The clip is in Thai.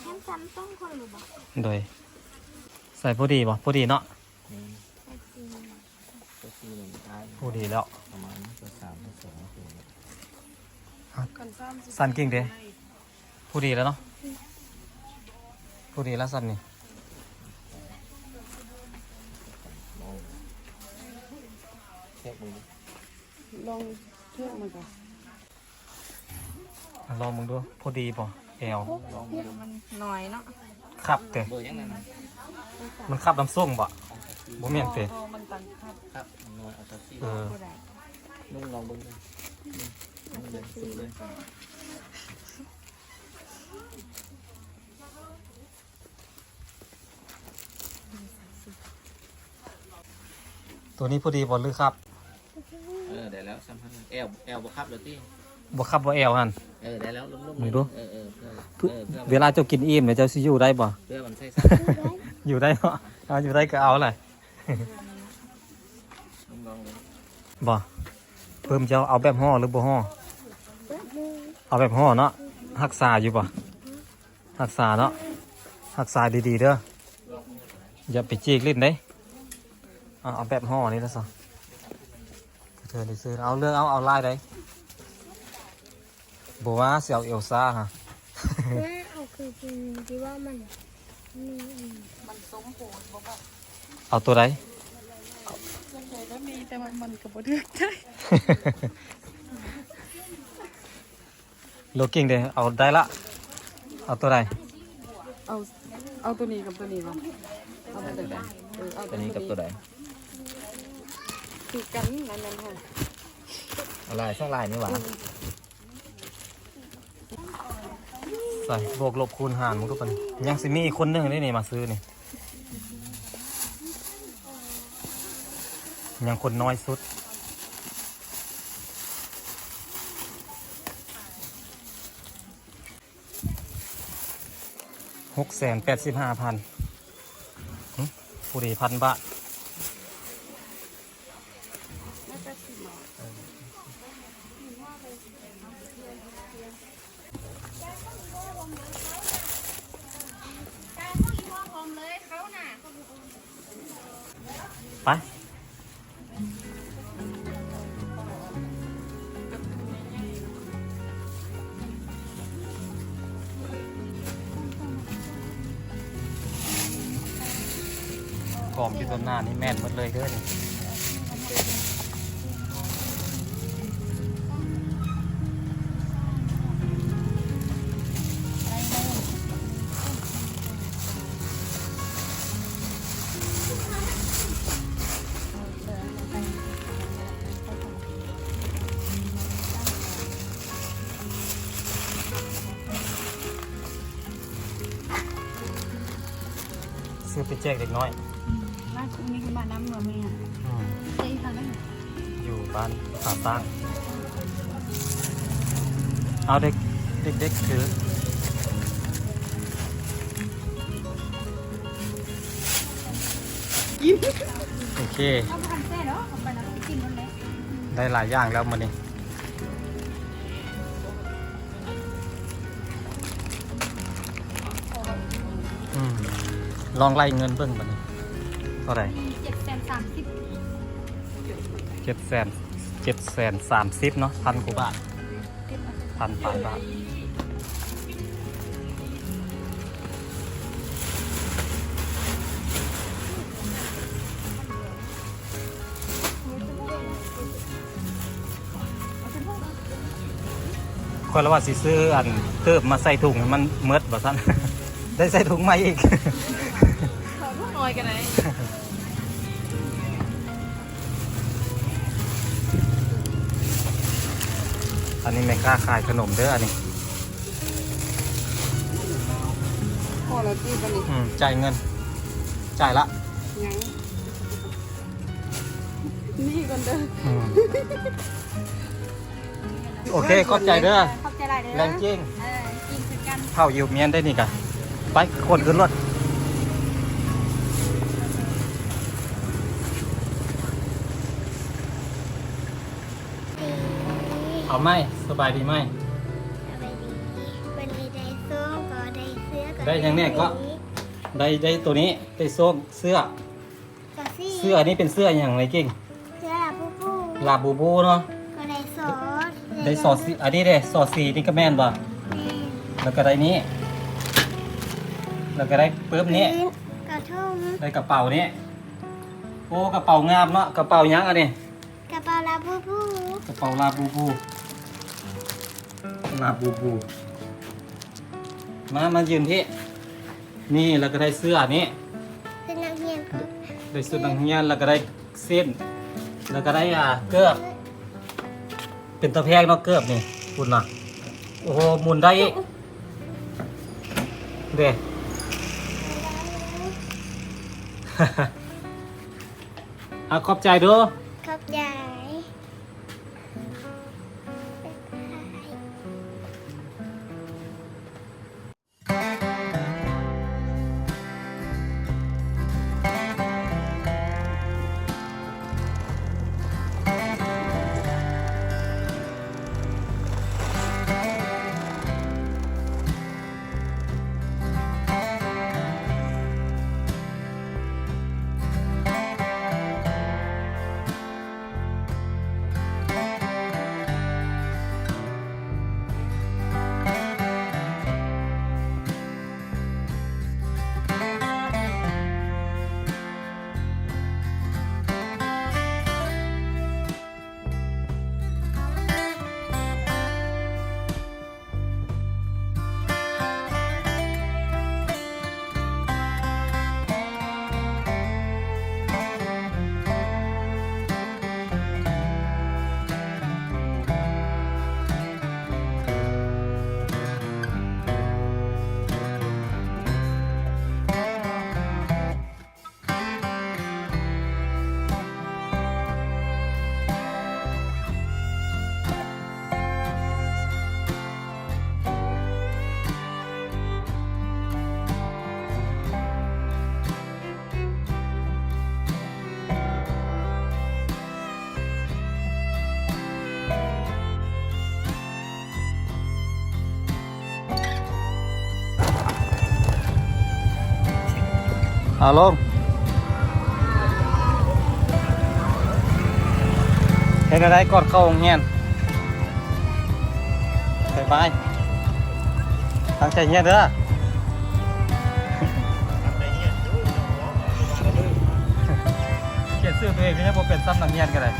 แค่ซ้ำต้องคนหรือเปล่าโดย ใส่พอดีบ่พอดีเนาะนี่ไอ้จริงก็คือหนึ่งท้ายพอดีแล้ว ประมาณตัวสามตัวสองตัวกันซ้ำสิสั้นกิ่งเด้พอดีแล้วเนาะพอดีแล้วสั้นนี่มองเช็คมือลองเทือกมันก่อนอะลองมึงดูพอดีป่ะ แอลลองมือมันหน่อยเนาะครับเตะเบอร์ยังไงนะมันขับน้ำส้มบ่บ่แม่นเตะพอมันตันครับครับหน่วยอัลตราซีเออผู้ใดนุ่งลองเบิ้งเลยนุ่งเลยสุดเลยตัวนี้พอดีบ่หรือครับ เออได้แล้วสัมพันธ์แอลแอลบวกครับเดี๋ยวที่ บ่ครับบ่แอลหั่น เออได้แล้วลุ่มๆไหนดูเออเออเพื่อทุเออเพื่อเวลาเจ้ากินอิ่มเนี่ยเจ้าสิอยู่ได้บ่ เพื่อมันใส่ซัอยู่ได้เนาะเอาอยู่ได้ก็เอาเลยนุ่งลองเลยบ่เพิ่มเจ้าเอาแบบห่อหรือบ่ห่อเอาแบบห่อเนาะรักษาอยู่บ่รักษาเนาะรักษาดีๆเด้ออย่าไปจีกลิ้นเด้เอาเอาแบบห่อนี่ละซะเธอนี่ซื้อเอาเลือกเอาเอาลายใด บ่ว่าสิเอาเอลซ่าฮะแม่เอาคือจริงที่ว่ามันมีมันสมโผล่บอกว่าเอาตัวใดส่วนใหญ่ก็มีแต่มันมันกับบ่เทือกได้โลกิ้งเด้เอาได้ละ เอาตัวใดเอาเอาตัวนี้กับตัวนี้วะเอาตัวไหนเออเอาตัวนี้กับตัวใดคือกันนั่นนั่นค่ะอะไรช่องลายนี่หว่า ใส่บวกลบคูณหารมันก็เป็นยังสิมีอีกคนหนึงนี่นี่มาซื้อนี่ ยังคนน้อยสุด หกแสนแปดสิบห้าพันผู้ดีพันบาท กอมที่ต้นหน้านี่แม่นหมดเลยเด้อนี่ซื้อไปแจกเด็กน้อย บ้านนี้คือบ้านน้ำเมือนแม่อืมใช่ค่ะนั่นอยู่บ้านผาตั้ง เอาเด็กเด็กเด็กถือโอเคเอาไปทำเส้นเหรอเอาไปแล้วไปกินมันเลยได้หลายอย่างแล้วมันนี่ลองไล่เงินเบิ่งมันนี่ ท่าไหร่มีเจ็ดแสนสามสิบเจ็ดแสนเจ็ดแสนสามสิบเนาะพันกว่าบาทพันปลายบาทคนละว่าสิซื้ออันเติบมาใส่ถุงให้มันเมิดบ่ซั่นได้ใส่ถุงใหม่อีกเขาพวก น้อยกันไหนอันนี้แม่ค้าขายขนมเด้ออันนี้พอแล้วที่กันนี่อืมจ่ายเงิน จ่ายละยังนี่กันเด้ออืมโอเคขอบใจเด้อขอบใจหลายเด้อแรงจริงเออกินคือกันเผาอยู่เมียนได้นี่กะไปคนขึ้นรถ เอาไหมสบายดีไหมสบายดีวันนี้ได้ส้มก็ได้เสื้อก็ได้อย่างเนี้ยก็ ได้ได้ตัวนี้ได้โซ่เสื้อกาซี่เสื้ออันนี้เป็นเสื้ออย่างไรเก่งเสื้อปูปูลาบูบูเนาะก็ได้ซอสได้สอดสีอันนี้ได้สอดสีนี่ก็แม่นบ่แม่แล้วก็ได้นี้แล้วก็ได้เปิ๊บนี้พื้นกระทุ่มได้กระเป๋านี้โอ้กระเป๋างามเนาะกระเป๋ายังอันนี้กระเป๋าลาปูปูกระเป๋าลาบูบู ลาบูบู มา มายืนที่ นี่แล้วก็ได้เสื้อนี้เป็นนักเรียนก็ได้สุดนังเฮียนแล้วก็ได้เส้น แล้วก็ได้อ่าเกือบ เป็นตะแพงเนาะเกือบนี่คุณนะโอ้โหหมุนได้อีกเด้ เอาขอบใจเด้วย เอาลงเห็นอะไรกอดเข้าโรงเรียนไปไปตั้งใจเงียนเด้อเขียนชื่อตัวเองนี่นะผมเป็นซ้ำนักเรียนกันเลย